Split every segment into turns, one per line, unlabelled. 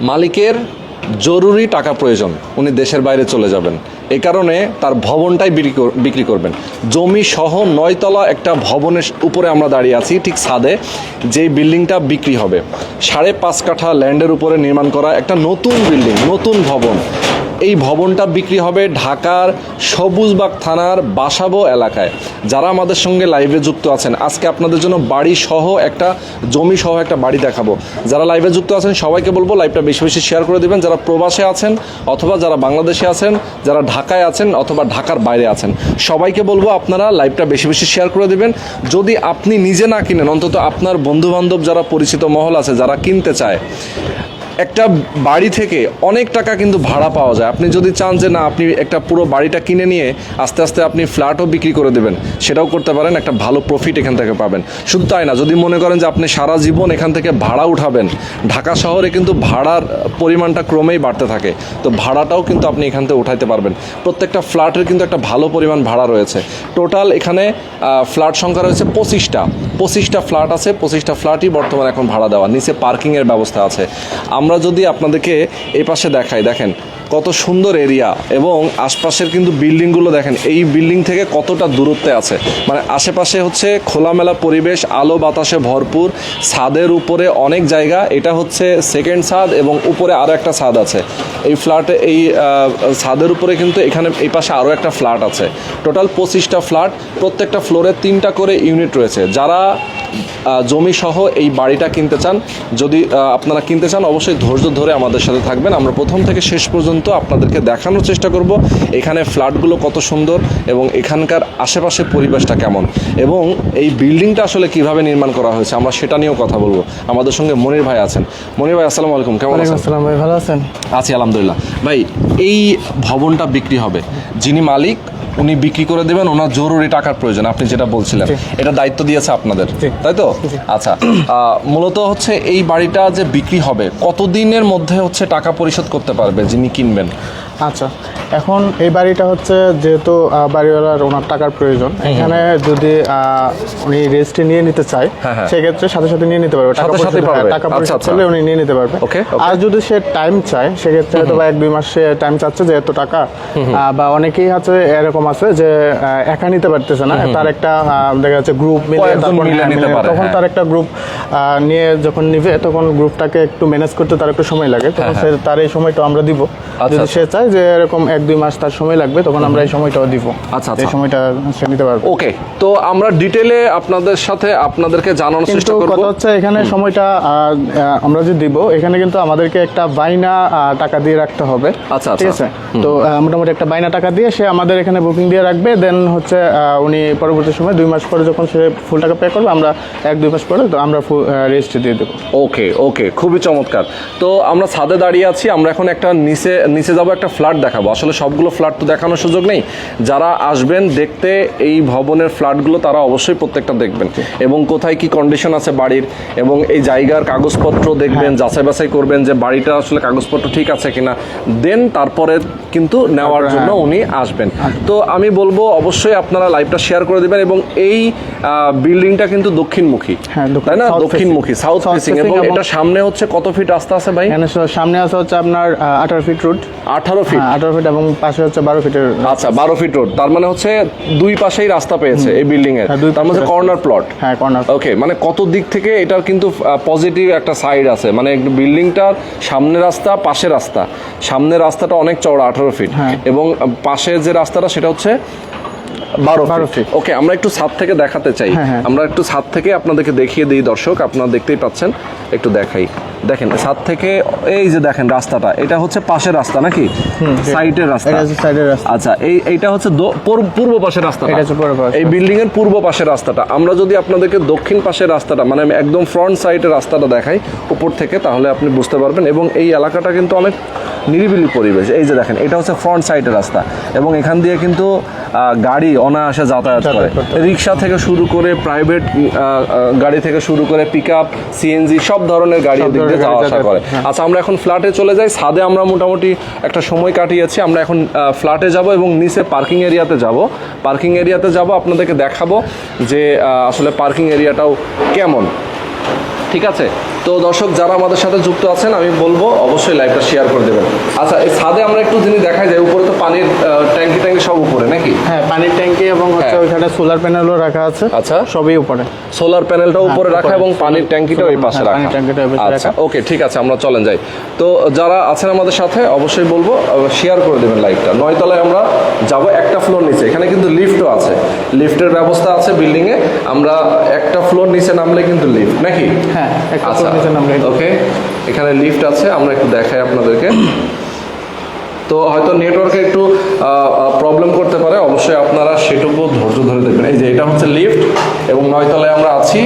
মালিকের জরুরি টাকা প্রয়োজন, উনি দেশের বাইরে চলে যাবেন। এই কারণে তার ভবনটাই বিক্রি করবেন। জমি সহ নয়তলা একটা ভবনের উপরে আমরা দাঁড়িয়ে আছি, ঠিক ছাদে, যেই বিল্ডিংটা বিক্রি হবে। সাড়ে পাঁচ কাঠা ল্যান্ডের উপরে নির্মাণ করা একটা নতুন বিল্ডিং, নতুন ভবন। এই ভবনটা বিক্রি হবে ঢাকার সবুজবাগ থানার বাসাবো এলাকায়। যারা আমাদের সঙ্গে লাইভে যুক্ত আছেন, আজকে আপনাদের জন্য বাড়ি সহ একটা, জমি সহ একটা বাড়ি দেখাবো। যারা লাইভে যুক্ত আছেন, সবাইকে বলব লাইভটা বেশি বেশি শেয়ার করে দিবেন যারা প্রবাসে আছেন অথবা যারা বাংলাদেশে আছেন, যারা ঢাকায় আছেন অথবা ঢাকার বাইরে আছেন, সবাইকে বলব আপনারা লাইভটা বেশি বেশি শেয়ার করে দেবেন। যদি আপনি নিজে না কিনেন, অন্তত আপনার বন্ধুবান্ধব যারা পরিচিত মহল আছে, যারা কিনতে চায় একটা বাড়ি থেকে অনেক টাকা কিন্তু ভাড়া পাওয়া যায়। আপনি যদি চান যে না, আপনি একটা পুরো বাড়িটা কিনে নিয়ে আস্তে আস্তে আপনি ফ্ল্যাটও বিক্রি করে দেবেন, সেটাও করতে পারেন, একটা ভালো প্রফিট এখান থেকে পাবেন। শুধু তাই না, যদি মনে করেন যে আপনি সারা জীবন এখান থেকে ভাড়া উঠাবেন, ঢাকা শহরে কিন্তু ভাড়ার পরিমাণটা ক্রমেই বাড়তে থাকে। তো ভাড়াটাও কিন্তু আপনি এখান থেকে উঠাইতে পারবেন। প্রত্যেকটা ফ্ল্যাটের কিন্তু একটা ভালো পরিমাণ ভাড়া রয়েছে। টোটাল এখানে ফ্ল্যাট সংখ্যা রয়েছে পঁচিশটা। পঁচিশটা ফ্ল্যাট আছে, পঁচিশটা ফ্ল্যাটই বর্তমানে এখন ভাড়া দেওয়া। নিচে পার্কিংয়ের ব্যবস্থা আছে। আমরা যদি আপনাদেরকে এই পাশে দেখাই, দেখেন কত সুন্দর এরিয়া এবং আশপাশের কিন্তু বিল্ডিংগুলো দেখেন, এই বিল্ডিং থেকে কতটা দূরত্বে আছে। মানে আশেপাশে হচ্ছে খোলামেলা পরিবেশ, আলো বাতাসে ভরপুর, ছাদের উপরে অনেক জায়গা, এটা হচ্ছে সেকেন্ড ছাদ এবং উপরে আরও একটা ছাদ আছে। এই ফ্ল্যাটে এই ছাদের উপরে কিন্তু এখানে এই পাশে আরও একটা ফ্ল্যাট আছে। টোটাল পঁচিশটা ফ্ল্যাট প্রত্যেকটা ফ্লোরে তিনটা করে ইউনিট রয়েছে। যারা জমি সহ এই বাড়িটা কিনতে চান, যদি আপনারা কিনতে চান, অবশ্যই ধৈর্য ধরে আমাদের সাথে থাকবেন। আমরা প্রথম থেকে শেষ পর্যন্ত আপনাদেরকে দেখানোর চেষ্টা করব এখানে ফ্ল্যাটগুলো কত সুন্দর এবং এখানকার আশেপাশে পরিবেশটা কেমন। এবং এই বিল্ডিংটা আসলে কীভাবে নির্মাণ করা হয়েছে আমরা সেটা নিয়েও কথা বলব। আমাদের সঙ্গে মনির ভাই আছেন। মনির ভাই আসসালামু আলাইকুম। কেমন আছেন?
আসসালাম ভাই ভালো আছেন?
আছি আলহামদুলিল্লাহ। ভাই এই ভবনটা বিক্রি হবে। যিনি মালিক উনি বিক্রি করে দেবেন ওনার জরুরি টাকার প্রয়োজন আপনি যেটা বলছিলেন। এটা দায়িত্ব দিয়েছে আপনাদের তাই তো? আচ্ছা আহ, মূলত হচ্ছে এই বাড়িটা যে বিক্রি হবে কতদিনের মধ্যে হচ্ছে টাকা পরিশোধ করতে পারবে যিনি কিনবেন?
আচ্ছা এখন এই বাড়িটা হচ্ছে যেহেতু বাড়িওয়ালার ওনার টাকার প্রয়োজন এখানে যদি উনি রেজিস্ট্রি নিয়ে নিতে চায়
হ্যাঁ, হ্যাঁ।
সেক্ষেত্রে সাথে সাথে নিয়ে নিতে পারবে টাকা পরিশোধ- হ্যাঁ, টাকা
আচ্ছা,
পরিশোধ
আচ্ছা।
করলে উনি নিয়ে নিতে পারবে. আর যদি সে টাইম চায় সেক্ষেত্রে হয়তো বা এক দুই মাস টাইম চাচ্ছে যে এত টাকা বা অনেকেই আছে এরকম আছে যে একা নিতে পারতেছে না তার একটা দেখা যাচ্ছে গ্রুপ মিলে তখন। তার একটা গ্রুপ নিয়ে যখন নিবে তখন গ্রুপটাকে একটু ম্যানেজ করতে তার একটু সময় লাগে তখন তার এই সময়টা আমরা দিব
আচ্ছা,
যদি। সে চায় যে এরকম এক দুই মাস তার সময় লাগবে তখন আমরা এই সময়টাও দিব।
আচ্ছা,
এই
আচ্ছা।
সময়টা সে নিতে পারবে।
ওকে তো আমরা ডিটেলে আপনাদের সাথে আপনাদেরকে জানানোর চেষ্টা করব।
কথা হচ্ছে এখানে সময়টা আমরা যে দিব এখানে কিন্তু আমাদেরকে একটা বাইনা টাকা দিয়ে রাখতে হবে।
আচ্ছা,
ঠিক
আচ্ছা।
আছে? তো মোটামুটি একটা বাইনা টাকা দিয়ে সে আমাদের এখানে বুকিং দিয়ে রাখবে দেন হচ্ছে উনি পরবর্তী সময় দুই মাস পরে যখন সে ফুল টাকা পে করবে আমরা এক দুই মাস পরে তো আমরা রেজিস্ট্রি দিয়ে দেবো।
ওকে ওকে খুবই চমৎকার। তো আমরা ছাদে দাঁড়িয়ে আছি আমরা এখন একটা নিচে নিচে যাব একটা ফ্ল্যাট দেখাবো। আসলে সবগুলো ফ্ল্যাট তো দেখানোর সুযোগ নেই। যারা আসবেন দেখতে এই ভবনের ফ্ল্যাটগুলো তারা অবশ্যই প্রত্যেকটা দেখবেন। এবং কোথায় কি কন্ডিশন আছে বাড়ির এবং এই জায়গার কাগজপত্র দেখবেন যাচাই বাছাই করবেন যে বাড়িটা আসলে কাগজপত্র ঠিক আছে কিনা। দেন তারপরে কিন্তু নেওয়ার জন্য
হ্যাঁ।
উনি আসবেন। তো আমি বলব অবশ্যই আপনারা লাইভটা শেয়ার করে দিবেন এবং এই বিল্ডিংটা কিন্তু দক্ষিণমুখী।
হ্যাঁ,
তাই না? দক্ষিণমুখী সাউথ ফেসিং এবং এটা সামনে হচ্ছে কত ফিট রাস্তা আছে ভাই?
সামনে আছে হচ্ছে আপনার আঠারো ফিট রুট
আঠারো ফিট?
আঠারো ফিট এবং পাশে হচ্ছে বারো ফিটের
আচ্ছা বারো ফিট রোড তার মানে হচ্ছে দুই পাশেই রাস্তা পেয়েছে এই বিল্ডিং এর।
হ্যাঁ,
তার মধ্যে কর্নার প্লট
হ্যাঁ কর্নার
ওকে মানে কত দিক থেকে এটার কিন্তু পজিটিভ একটা সাইড আছে। মানে বিল্ডিংটার সামনে রাস্তা পাশে রাস্তা। সামনের রাস্তাটা অনেক চওড়া আঠারো ফিট।
হ্যাঁ।
এবং পাশে যে রাস্তাটা সেটা হচ্ছে বারো
বারো
ফিট। ওকে আমরা একটু ছাদ থেকে দেখাতে চাই।
হ্যাঁ, হ্যাঁ।
আমরা একটু ছাদ থেকে আপনাদেরকে দেখিয়ে দিই দর্শক। আপনারা দেখতেই পাচ্ছেন একটু দেখাই। দেখেন ছাদ থেকে এই যে দেখেন রাস্তাটা এটা হচ্ছে পাশের রাস্তা নাকি? সাইডের রাস্তা।
সাইডের রাস্তা।
আচ্ছা এই এইটা হচ্ছে পূর্ব- পাশের রাস্তাটা।
এটা হচ্ছে পূর্ব
এই বিল্ডিং এর পূর্ব পাশের রাস্তাটা। আমরা যদি আপনাদেরকে দক্ষিণ পাশের রাস্তাটা মানে আমি একদম ফ্রন্ট সাইডের রাস্তাটা দেখাই উপর থেকে তাহলে আপনি বুঝতে পারবেন। এবং এই এলাকাটা কিন্তু অনেক নিরিবিলি পরিবেশ। এই যে দেখেন এটা হচ্ছে ফ্রন্ট সাইডের রাস্তা। এবং এখান দিয়ে কিন্তু গাড়ি অনায়াসে যাতায়াত করে। রিক্সা থেকে শুরু করে প্রাইভেট গাড়ি থেকে শুরু করে পিক আপ সিএনজি সব ধরনের গাড়ি যাওয়া আসা করে।
হ্যাঁ।
আচ্ছা আমরা এখন ফ্ল্যাটে চলে যাই। সাদে আমরা মোটামুটি একটা সময় কাটিয়েছি। আমরা এখন ফ্ল্যাটে যাব এবং নিচে পার্কিং এরিয়াতে যাব। পার্কিং এরিয়াতে যাব আপনাদেরকে দেখাবো যে আহ, আসলে পার্কিং এরিয়াটাও কেমন। ঠিক আছে? তো দর্শক যারা আমাদের সাথে যুক্ত আছেন আমি বলব অবশ্যই লাইভটা শেয়ার করে দেবেন। আচ্ছা এই ছাদে আমরা একটু জিনিস দেখাই যায় উপরে তো পানির ট্যাঙ্কি ট্যাঙ্কি সব উপরে নাকি?
হ্যাঁ পানির ট্যাঙ্কি এবং হচ্ছে
হ্যাঁ।
ওইখানে সোলার প্যানেলও রাখা আছে।
আচ্ছা।
সবই উপরে।
সোলার প্যানেলটা উপরে রাখা এবং পানির ট্যাঙ্কিটা ওই পাশে
হ্যাঁ,
রাখা।
পাশে
আচ্ছা
রাখা।
ওকে ঠিক আছে আমরা চলেন যাই। তো যারা আছেন আমাদের সাথে অবশ্যই বলব শেয়ার করে দেবেন লাইভটা। নয়তলায় আমরা যাব একটা ফ্লোর নিচে এখানে কিন্তু লিফটও আছে লিফটের ব্যবস্থা আছে বিল্ডিং এ আমরা একটা ফ্লোর নিচে নামলে কিন্তু লিফট নাকি?
হ্যাঁ একটা
আচ্ছা
নিচে নামলে
ওকে এখানে লিফট আছে আমরা একটু দেখাই আপনাদেরকে। তো হয়তো নেটওয়ার্কে একটু প্রবলেম করতে পারে অবশ্যই আপনারা সেটুকু ধৈর্য ধরে দেখবেন। এই যে এটা হচ্ছে লিফট এবং নয়তলায় আমরা আছি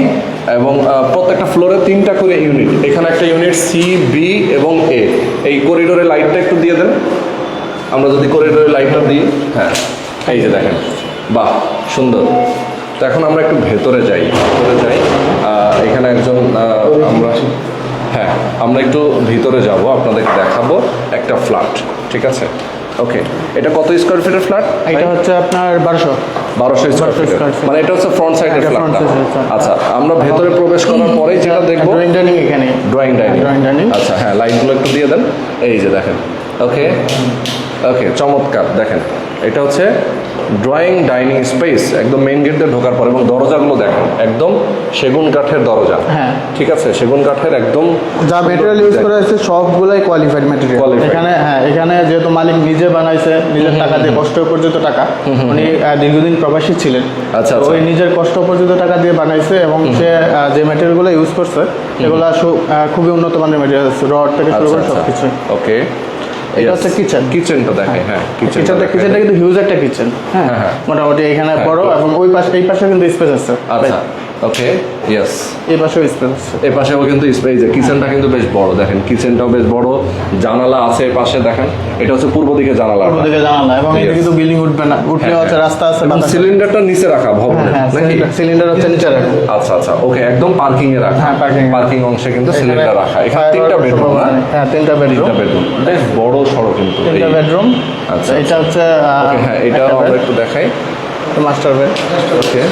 এবং প্রত্যেকটা ফ্লোরে তিনটা করে ইউনিট এখানে একটা ইউনিট সি বি এবং এ এই করিডোরে লাইটটা একটু দিয়ে দেন। আমরা যদি করিডোরে লাইটটা দিই হ্যাঁ এই যে দেখেন। বাহ সুন্দর। তো এখন আমরা একটু ভেতরে যাই। ভেতরে যাই। এখানে একজন আমরা হ্যাঁ আমরা একটু ভিতরে যাব আপনাদেরকে দেখাবো একটা ফ্ল্যাট ঠিক আছে? ওকে এটা কত স্কোয়ার ফিটের ফ্ল্যাট
এটা হচ্ছে আপনার বারোশো।
বারোশো স্কোয়ার ফিট মানে এটা হচ্ছে ফ্রন্ট সাইডের ফ্ল্যাটটা
flat।
আচ্ছা আমরা ভেতরে প্রবেশ করার পরেই যেটা দেখব
ড্রয়িং ডাইনিং এখানে।
ড্রয়িং ডাইনিং
ড্রয়িং ডাইনিং
আচ্ছা হ্যাঁ লাইটগুলো একটু দিয়ে দেন। এই যে দেখেন। ওকে ওকে চমৎকার। দেখেন এটা হচ্ছে ড্রয়িং ডাইনিং স্পেস একদম মেইন গেট দিয়ে ঢোকার পর এবং দরজাগুলো দেখেন একদম সেগুন কাঠের দরজা।
হ্যাঁ।
ঠিক আছে? সেগুন কাঠের একদম
যা মেটেরিয়াল ইউজ করা হয়েছে সবগুলাই কোয়ালিফাইড মেটেরিয়াল। এখানে হ্যাঁ এখানে যেহেতু মালিক নিজে বানাইছে নিজের টাকা দিয়ে কষ্ট উপার্জিত টাকা উনি দীর্ঘদিন প্রবাসী ছিলেন।
আচ্ছা, আচ্ছা।
ওই নিজের কষ্ট উপার্জিত টাকা দিয়ে বানাইছে এবং সে যে মেটেরিয়ালগুলো ইউজ করছে এগুলো খুবই উন্নত মানের মেটেরিয়াল রড থেকে শুরু
আচ্ছা
করে
আচ্ছা
সব কিছু
ওকে
এটা হচ্ছে কিচেন
কিচেনটা দেখে হ্যাঁ।
কিচেনটা
দেখে।
কিচেনটা কিন্তু হিউজ একটা কিচেন হ্যাঁ।
হ্যাঁ, হ্যাঁ।
মোটামুটি এখানে
হ্যাঁ,
বড় এবং ওই পাশে এই পাশে কিন্তু স্পেস আছে।
আচ্ছা। ওকে ইয়েস
এই পাশেও স্পেস আছে।
পাশেও কিন্তু স্পেস কিচেনটা কিন্তু বেশ বড় দেখেন। কিচেনটাও বেশ বড়। জানালা আছে পাশে দেখেন। এটা হচ্ছে পূর্ব দিকে জানালা
এবং
Yes.
কিন্তু বিল্ডিং উঠবে না। উঠলে হচ্ছে রাস্তা আছে
সিলিন্ডারটা নিচে রাখা ভবনে
হ্যাঁ সিলিন্ডার হচ্ছে নিচে রাখা।
আচ্ছা আচ্ছা। ওকে একদম পার্কিং এ রাখা।
হ্যাঁ, parking
পার্কিং অংশে কিন্তু সিলিন্ডার রাখা। এখানে তিনটা বেডরুম
হ্যাঁ। তিনটা বেডরুম
তিনটা বেডরুম বেশ বড় সড়ো কিন্তু
তিনটা বেডরুম
আচ্ছা,
এটা হচ্ছে
হ্যাঁ এটাও আমরা একটু দেখাই।
মাস্টার বেড
ওকে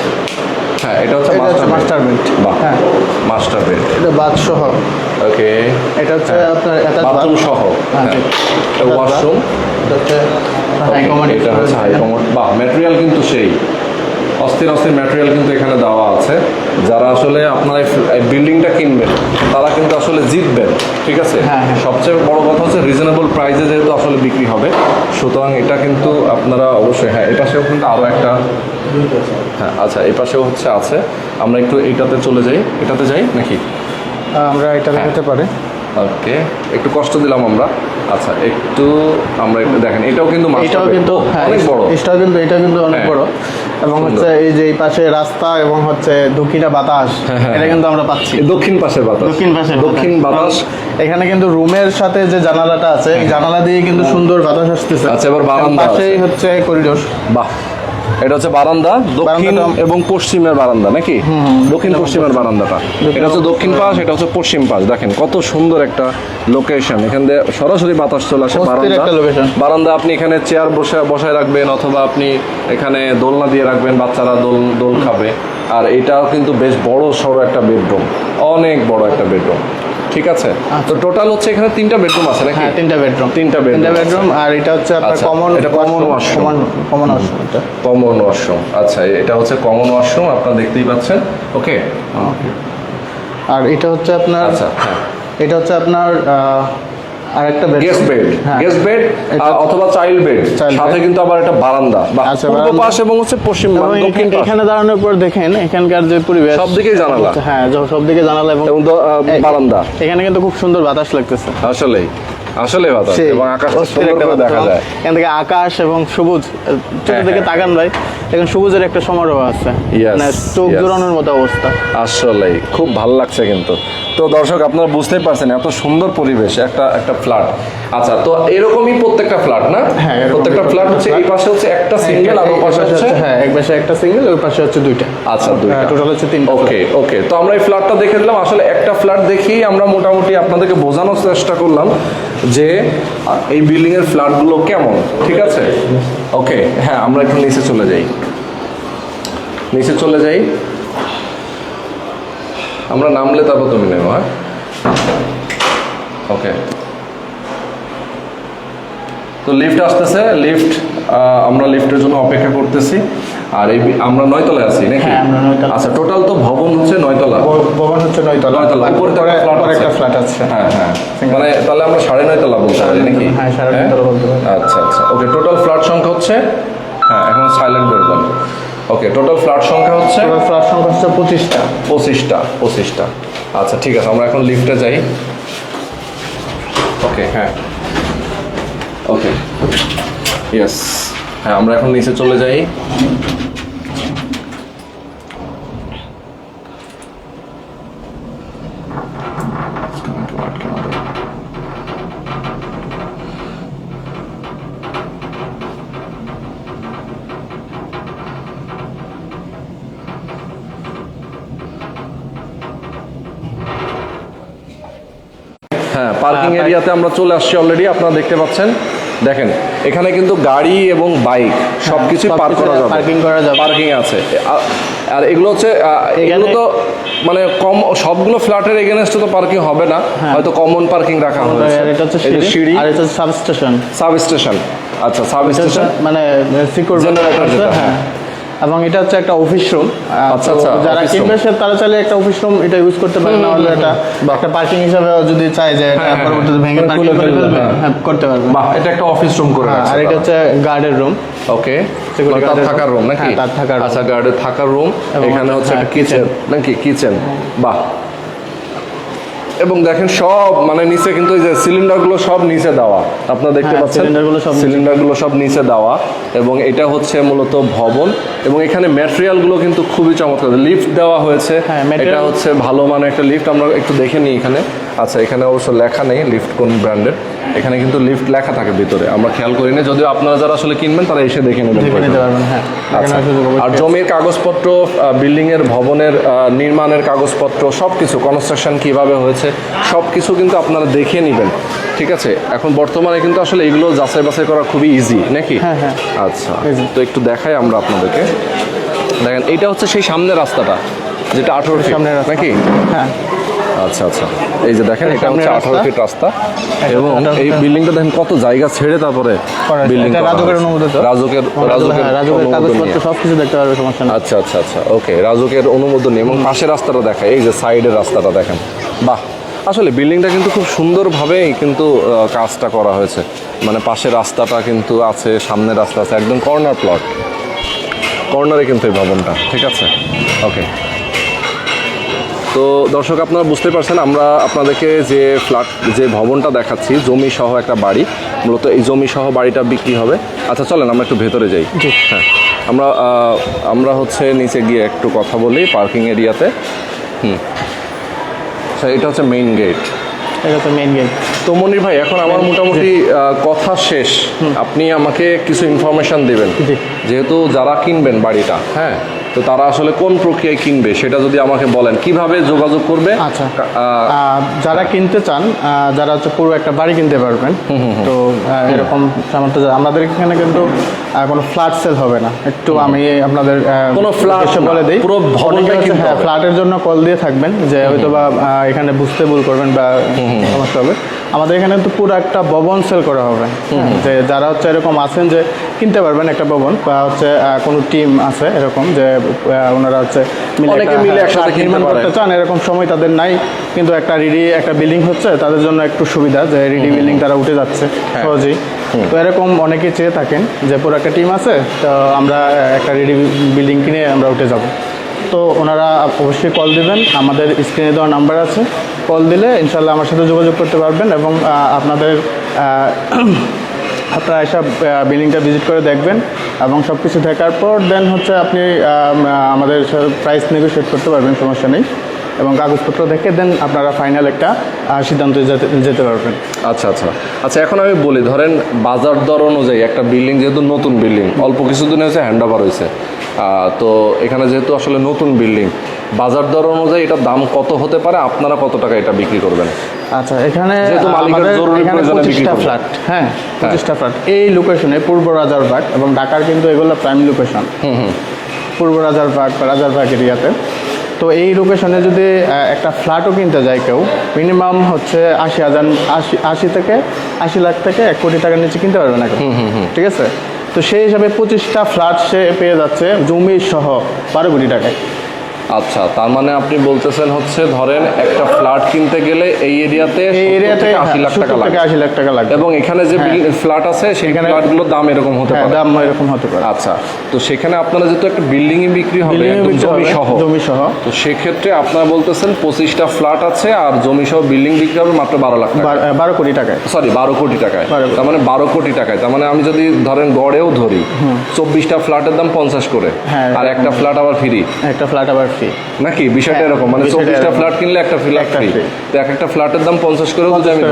হ্যাঁ এটা হচ্ছে
এটা হচ্ছে
মাস্টার বেড
হ্যাঁ।
মাস্টার বেড
এটা বাথ সহ
ওকে
এটা হচ্ছে আপনার এটা
বাথরুম সহ
হ্যাঁ,
হ্যাঁ
এটা
ওয়াশরুম
এটা হচ্ছে হাই কমান্ড
এটা হচ্ছে হাই কমোড বাহ ম্যাটেরিয়াল কিন্তু সেই। অস্থির অস্থির ম্যাটেরিয়াল কিন্তু এখানে দেওয়া আছে। যারা আসলে আপনার এই বিল্ডিংটা কিনবেন তারা কিন্তু আসলে জিতবেন ঠিক আছে?
হ্যাঁ, হ্যাঁ।
সবচেয়ে বড় কথা হচ্ছে রিজনেবল প্রাইসে যেহেতু আসলে বিক্রি হবে সুতরাং এটা কিন্তু আপনারা অবশ্যই হ্যাঁ এপাশেও কিন্তু আরও একটা হ্যাঁ আচ্ছা এপাশেও হচ্ছে আছে। আমরা একটু এটাতে চলে যাই। এটাতে যাই নাকি?
আমরা এটা
হ্যাঁ।
দেখাতে পারি।
ওকে একটু কষ্ট দিলাম আমরা। আচ্ছা একটু আমরা একটু দেখেন এটাও কিন্তু
এটাও কিন্তু হ্যাঁ,
অনেক বড়
এটাও কিন্তু এটা কিন্তু অনেক
হ্যাঁ।
বড়। এবং হচ্ছে এই যে এই পাশে রাস্তা এবং হচ্ছে দক্ষিণা বাতাস
হ্যাঁ, হ্যাঁ,
এটা কিন্তু আমরা পাচ্ছি।
দক্ষিণ পাশের বাতাস।
দক্ষিণ পাশে
দক্ষিণ বাতাস।
এখানে কিন্তু রুমের সাথে যে জানালাটা আছে এই জানালা দিয়ে কিন্তু সুন্দর বাতাস আসতেছে।
আচ্ছা, এবার বারান্দা
পাশেই হচ্ছে করিডোর
বাহ। এটা হচ্ছে বারান্দা দক্ষিণ এবং পশ্চিমের বারান্দা নাকি? দক্ষিণ পশ্চিমের বারান্দাটা। এটা হচ্ছে দক্ষিণ পাশ এটা হচ্ছে পশ্চিম পাশ। দেখেন কত সুন্দর একটা লোকেশন এখান দিয়ে সরাসরি বাতাস চলে আসে বারান্দা। বারান্দা আপনি এখানে চেয়ার বসে বসায় রাখবেন অথবা আপনি এখানে দোলনা দিয়ে রাখবেন বাচ্চারা দোল দোল খাবে। আর এটাও কিন্তু বেশ বড় সড়ো একটা বেডরুম অনেক বড় একটা বেডরুম ঠিক আছে? তো টোটাল হচ্ছে এখানে তিনটা বেডরুম আছে নাকি?
হ্যাঁ তিনটা বেডরুম
তিনটা বেডরুম
তিনটা বেডরুম আর এটা হচ্ছে আপনার
আচ্ছা,
কমন
এটা common washroom
common common washroom এটা।
কমন ওয়াশরুম আচ্ছা এটা হচ্ছে কমন ওয়াশরুম আপনারা দেখতেই পাচ্ছেন। ওকে
আর এটা হচ্ছে আপনার
আচ্ছা হ্যাঁ।
এটা হচ্ছে আপনার আর একটা bed
guest bed. Guest bed অথবা চাইল্ড বেড সাথে কিন্তু আবার একটা বারান্দা।
আচ্ছা,
পূর্ব পাশ এবং হচ্ছে পশ্চিম দক্ষিণ
এখানে- দাঁড়ানোর পর দেখেন এখানকার যে পরিবেশ
সব দিকেই জানালা।
হ্যাঁ সব দিকে জানালা এবং
বারান্দা।
এখানে কিন্তু খুব সুন্দর বাতাস লাগতেছে।
আসলেই। আসলে বাতাস এবং আকাশ। দেখা যায়।
এখান থেকে আকাশ এবং সবুজ চোখের দিকে
হ্যাঁ।
তাকান ভাই এখন সবুজের একটা সমারোহ আছে। মানে চোখ. জোড়ানোর মতো অবস্থা।
আসলেই খুব ভালো লাগছে কিন্তু। তো দর্শক আপনারা বুঝতেই পারছেন এত সুন্দর পরিবেশ একটা একটা ফ্ল্যাট আচ্ছা তো এরকমই প্রত্যেকটা ফ্ল্যাট না?
হ্যাঁ,
প্রত্যেকটা ফ্ল্যাট হচ্ছে এই পাশে হচ্ছে একটা সিঙ্গেল আর ওই পাশে হচ্ছে-
হ্যাঁ এক পাশে একটা সিঙ্গেল ওই পাশে হচ্ছে দুইটা।
আচ্ছা দুইটা।
টোটাল হচ্ছে তিনটা
ওকে ওকে তো আমরা এই ফ্ল্যাটটা দেখে দিলাম। আসলে একটা ফ্ল্যাট দেখেই আমরা মোটামুটি আপনাদেরকে বোঝানোর চেষ্টা করলাম। যে এই বিল্ডিং এর ফ্ল্যাটগুলো কেমন? ঠিক আছে? ওকে হ্যাঁ আমরা একটু নিচে চলে যাই। নিচে চলে যাই। আমরা নামলে তারপর তুমি নেব হ্যাঁ? ওকে তো লিফট আসতেছে লিফট আমরা লিফটের জন্য অপেক্ষা করতেছি। আর এই আমরা নয়তলায় আছি নাকি?
হ্যাঁ,
আচ্ছা টোটাল তো ভবন হচ্ছে নয়তলা।
ভবন হচ্ছে নয়তলা।
নয়তলা উপরে তো একটা ফ্ল্যাট আছে
একটা ফ্ল্যাট আছে।
হ্যাঁ হ্যাঁ। মানে তাহলে আমরা সাড়ে নয়তলা বলতে পারি নাকি?
হ্যাঁ, সাড়ে নয়তলা বলতে পারি।
আচ্ছা আচ্ছা। ওকে টোটাল ফ্ল্যাট সংখ্যা হচ্ছে? হ্যাঁ এখন সাইলেন্ট বেরোলাম ওকে টোটাল ফ্ল্যাট সংখ্যা হচ্ছে?
এবার ফ্ল্যাট সংখ্যা হচ্ছে পঁচিশটা।
পঁচিশটা পঁচিশটা। আচ্ছা ঠিক আছে আমরা এখন লিফটে যাই। ওকে হ্যাঁ। ওকে ইয়েস হ্যাঁ আমরা এখন নিচে চলে যাই। হ্যাঁ পার্কিং
হ্যাঁ,
এরিয়াতে আমরা চলে আসছি অলরেডি আপনারা দেখতে পাচ্ছেন। দেখেন এখানে কিন্তু গাড়ি এবং বাইক সবকিছুই পার্ক
সবকিছু
করা যাবে।
পার্কিং করা যাবে।
পার্কিং আছে। আর এগুলো হচ্ছে এগুলো তো মানে কম সবগুলো ফ্ল্যাটের এগেনস্টে তো পার্কিং হবে না। হয়তো কমন পার্কিং রাখা হয়েছে।
এটা হচ্ছে সিঁড়ি আর এটা সাবস্টেশন
সাব স্টেশন আচ্ছা সাব স্টেশন
মানে সিকিউর
জেনারেটর
হ্যাঁ। এবং এটা হচ্ছে একটা অফিস রুম
আচ্ছা, আচ্ছা,
যারা কিনবে সে তারা চাইলে একটা অফিস রুম এটা ইউজ করতে পারে না হলে এটা একটা পার্কিং হিসাবে যদি চাই যে এটা
হ্যাঁ, হ্যাঁ,
পরবর্তীতে ভেঙে
মানে
পার্কিং করে
ফেলবে, হ্যাঁ।
হ্যাঁ। করতে পারবে।
বাহ এটা একটা অফিস রুম করে আছে
আর এটা হচ্ছে গার্ডের রুম
ওকে তার থাকার রুম নাকি?
হ্যাঁ, তার থাকার।
আচ্ছা গার্ডের থাকার রুম এখানে হচ্ছে
হ্যাঁ,
একটা কিচেন নাকি কিচেন বাহ। এবং দেখেন সব মানে নিচে কিন্তু এই যে সিলিন্ডারগুলো সব নিচে দেওয়া। আপনারা দেখতে
হ্যাঁ,
পাচ্ছেন?
সিলিন্ডারগুলো সব সিলিন্ডার
সিলিন্ডারগুলো সব নিচে দেওয়া এবং এটা হচ্ছে মূলত ভবন এবং এখানে ম্যাটেরিয়ালগুলো কিন্তু খুবই চমৎকার। লিফট দেওয়া হয়েছে।
হ্যাঁ,
এটা হচ্ছে ভালো মানে একটা লিফট আমরা একটু দেখে নিই এখানে। আচ্ছা এখানে অবশ্য লেখা নেই লিফট কোন ব্র্যান্ডের। এখানে কিন্তু লিফট লেখা থাকে ভিতরে। আমরা খেয়াল করি না যদিও আপনারা যারা আসলে কিনবেন তারা এসে দেখে নেবেন
হ্যাঁ।
আচ্ছা। আর জমির কাগজপত্র বিল্ডিং এর ভবনের নির্মাণের কাগজপত্র সবকিছু কনস্ট্রাকশন কীভাবে হয়েছে সবকিছু কিন্তু আপনারা দেখে নেবেন। ঠিক আছে? এখন বর্তমানে কিন্তু আসলে এগুলো যাচাই বাছাই করা খুবই ইজি নাকি?
হ্যাঁ, হ্যাঁ।
আচ্ছা। তো একটু দেখাই আমরা আপনাদেরকে। দেখেন এইটা হচ্ছে সেই সামনের রাস্তাটা যেটা আঠারো
রাস্তা।
নাকি?
হ্যাঁ।
আচ্ছা আচ্ছা। এই যে দেখেন এটা হচ্ছে আঠারো। ফিট রাস্তা। এবং এই বিল্ডিংটা দেখেন কত জায়গা ছেড়ে তারপরে বিল্ডিং
রাজুকের অনুমোদিত।
রাজুকের
রাজুকের
রাজুকের
হ্যাঁ, কাগজপত্র
নিয়ে।
সব দেখতে পারবে সমস্যা
আচ্ছা আচ্ছা আচ্ছা। ওকে রাজুকের অনুমোদন নিয়ে। এবং পাশের রাস্তাটা দেখায় এই যে সাইডের রাস্তাটা দেখেন। বাহ! আসলে বিল্ডিংটা কিন্তু খুব সুন্দরভাবেই কিন্তু কাজটা করা হয়েছে। মানে পাশের রাস্তাটা কিন্তু আছে সামনের রাস্তা আছে একদম কর্নার প্লট। কর্নারে কিন্তু এই ভবনটা ঠিক আছে? ওকে তো দর্শক আপনারা বুঝতে পারছেন আমরা আপনাদেরকে যে ফ্ল্যাট যে ভবনটা দেখাচ্ছি জমি সহ একটা বাড়ি মূলত এই জমি সহ বাড়িটা বিক্রি হবে। আচ্ছা চলেন আমরা একটু ভেতরে যাই। হ্যাঁ আমরা আমরা হচ্ছে নিচে গিয়ে একটু কথা বলি পার্কিং এরিয়াতে। হুম। আচ্ছা এটা হচ্ছে মেইন গেট
এটা হচ্ছে মেইন গেট
তো মনির ভাই এখন আমার মোটামুটি কথা শেষ। আপনি আমাকে কিছু ইনফরমেশন দেবেন। যেহেতু যারা কিনবেন বাড়িটা হ্যাঁ তো তারা আসলে কোন প্রক্রিয়ায় কিনবে সেটা যদি আমাকে বলেন। কীভাবে যোগাযোগ করবে?
আচ্ছা। যারা কিনতে চান যারা হচ্ছে পুরো একটা বাড়ি কিনতে পারবেন তো এরকম সামর্থ্য আমাদের এখানে কিন্তু কোনো ফ্ল্যাট সেল হবে না। একটু আমি আপনাদের
কোনো ফ্ল্যাট
বলে দিই।
পুরো
হ্যাঁ ফ্ল্যাটের জন্য কল দিয়ে থাকবেন যে হয়তো বা এখানে বুঝতে ভুল করবেন বা সমস্যা হবে। আমাদের এখানে তো পুরো একটা ভবন সেল করা হবে। যে যারা হচ্ছে এরকম আছেন যে কিনতে পারবেন একটা ভবন বা হচ্ছে কোনো টিম আছে এরকম যে ওনারা হচ্ছে মিলে একটা,
মিলে
হ্যাঁ, নির্মাণ করতে চান এরকম সময় তাদের নাই কিন্তু একটা রিডি একটা বিল্ডিং হচ্ছে তাদের জন্য একটু সুবিধা যে রিডি বিল্ডিং তারা উঠে যাচ্ছে
হ্যাঁ।
সহজেই। তো এরকম অনেকে চেয়ে থাকেন যে পুরো একটা টিম আছে তো আমরা একটা রেডি বিল্ডিং কিনে আমরা উঠে যাব। তো ওনারা অবশ্যই কল দিবেন আমাদের স্ক্রিনে দেওয়া নাম্বার আছে। কল দিলে ইনশাল্লাহ আমার সাথে যোগাযোগ করতে পারবেন এবং আপনাদের আপনারা এসব বিল্ডিংটা ভিজিট করে দেখবেন এবং সব কিছু দেখার পর দেন হচ্ছে আপনি আমাদের প্রাইস নেগোশিয়েট করতে পারবেন, সমস্যা নেই। এবং কাগজপত্র দেখে দেন আপনারা ফাইনাল একটা সিদ্ধান্তে যেতে পারবেন।
আচ্ছা আচ্ছা। আচ্ছা এখন আমি বলি, ধরেন বাজার দর অনুযায়ী একটা বিল্ডিং যেহেতু নতুন বিল্ডিং, অল্প কিছুদিন হয়েছে হ্যান্ড ওভার হয়েছে। তো এখানে যেহেতু আসলে নতুন বিল্ডিং বাজার দর অনুযায়ী এটার দাম কত হতে পারে? আপনারা কত টাকা এটা বিক্রি করবেন?
আচ্ছা এখানে পঁচিশটা ফ্ল্যাট হ্যাঁ পঁচিশটা ফ্ল্যাট এই লোকেশনে পূর্ব রাজারবাগ এবং ঢাকার কিন্তু এগুলো প্রাইম লোকেশন পূর্ব রাজারবাগ বা রাজারবাগ এরিয়াতে। তো এই লোকেশনে যদি একটা ফ্ল্যাটও কিনতে যায় কেউ মিনিমাম হচ্ছে আশি হাজার আশি আশি থেকে আশি লাখ থেকে এক কোটি টাকার নিচে কিনতে পারবে না ঠিক আছে? তো সেই হিসাবে পঁচিশটা ফ্ল্যাট সে পেয়ে যাচ্ছে জমি সহ বারো কোটি টাকায়।
আচ্ছা তার মানে আপনি বলতেছেন হচ্ছে ধরেন একটা ফ্ল্যাট কিনতে গেলে এই এরিয়াতে
এই এরিয়াতে
আশি লাখ টাকা লাগে।
আশি লাখ টাকা লাগবে।
এবং এখানে যে ফ্ল্যাট আছে সেই
এখানে-
ফ্ল্যাটগুলোর দাম এরকম হতে
হ্যাঁ
পারে।
দাম এরকম হতে পারে।
আচ্ছা তো সেখানে আপনারা যেহেতু একটা বিল্ডিং এ বিক্রি হবে জমি সহ
জমি সহ
তো সেক্ষেত্রে আপনারা বলতেছেন পঁচিশটা ফ্ল্যাট আছে আর জমি সহ বিল্ডিং বিক্রি হবে মাত্র বারো লাখ টাকা।
বার- বারো কোটি টাকায়।
সরি বারো কোটি টাকায়। তার মানে বারো কোটি টাকায়। তার মানে আমি যদি ধরেন গড়েও ধরি চব্বিশটা ফ্ল্যাটের দাম পঞ্চাশ করে।
হ্যাঁ,
আর একটা ফ্ল্যাট আবার ফ্রি
একটা ফ্ল্যাট আবার ফ্রি
নাকি? বিষয়টা এরকম। মানে চব্বিশটা ফ্ল্যাট কিনলে একটা ফ্ল্যাট ফ্রি তো এক একটা ফ্ল্যাটের দাম পঞ্চাশ করে যদি আমি।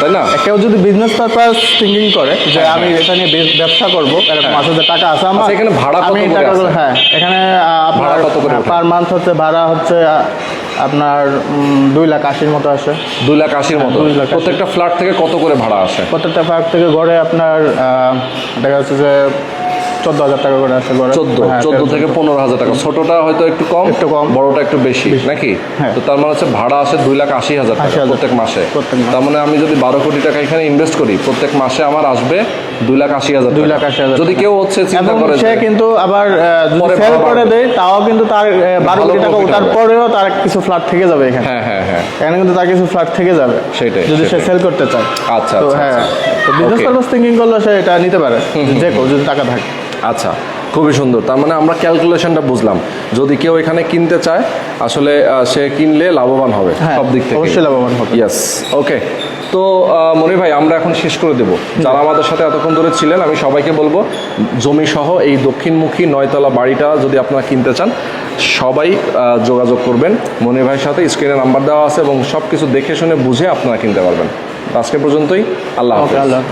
তাই না?
কেউ যদি বিজনেস পারপাস থিঙ্কিং করে যে
হ্যাঁ,
আমি এটা নিয়ে ব্যবসা করব এরকম
হ্যাঁ।
আসলে টাকা আছে আমার
আচ্ছা, এখানে ভাড়া কত
আমি টাকাগুলো হ্যাঁ এখানে আপনার
ভাড়া কত করে
পার মান্থ হচ্ছে ভাড়া হচ্ছে আপনার দুই লাখ আশির মতো আসে।
দুই লাখ আশির মতো? প্রত্যেকটা ফ্ল্যাট থেকে কত করে ভাড়া আসে?
প্রত্যেকটা ফ্ল্যাট থেকে গড়ে আপনার দেখা যাচ্ছে যে চোদ্দ হাজার টাকা করে গড়ে
চোদ্দ
হ্যাঁ,
চোদ্দ থেকে পনেরো হাজার টাকা। ছোটটা হয়তো একটু কম
একটু কম।
বড়টা একটু বেশি নাকি?
হ্যাঁ।
তো তার মানে হচ্ছে ভাড়া আসে দুই লাখ আশি হাজার টাকা প্রত্যেক মাসে। তার মানে আমি যদি বারো কোটি টাকা এখানে ইনভেস্ট করি প্রত্যেক মাসে আমার আসবে দুই লাখ আশি হাজার
দুই লাখ আশি হাজার
যদি কেউ হচ্ছে চিন্তা করে
সে কিন্তু আবার যদি সেল করে দেয় তাও কিন্তু তার বারো কোটি টাকা ওঠার পরেও তার কিছু ফ্ল্যাট থেকে যাবে এখানে।
হ্যাঁ হ্যাঁ হ্যাঁ।
এখানে কিন্তু তার কিছু ফ্ল্যাট থেকে যাবে।
সেটাই,
যদি সে সেল করতে চায়।
আচ্ছা, আচ্ছা,
হ্যাঁ
আচ্ছা।
তো বিজনেস পারপাস থিঙ্কিং করলে সে এটা নিতে পারে। যে কেউ যদি টাকা থাকে।
আচ্ছা খুবই সুন্দর। তার মানে আমরা ক্যালকুলেশনটা বুঝলাম। যদি কেউ এখানে কিনতে চায় আসলে সে কিনলে লাভবান হবে
হ্যাঁ,
সব দিক থেকে।
অবশ্যই লাভবান হবে।
ইয়েস ওকে তো মনির ভাই আমরা এখন শেষ করে দেব। যারা আমাদের সাথে এতক্ষণ ধরে ছিলেন আমি সবাইকে বলব জমি সহ এই দক্ষিণমুখী নয়তলা বাড়িটা যদি আপনারা কিনতে চান সবাই যোগাযোগ করবেন। মনির ভাইয়ের সাথে স্ক্রিনে নাম্বার দেওয়া আছে এবং সব কিছু দেখে শুনে বুঝে আপনারা কিনতে পারবেন। আজকে পর্যন্তই আল্লাহ
আল্লাহ।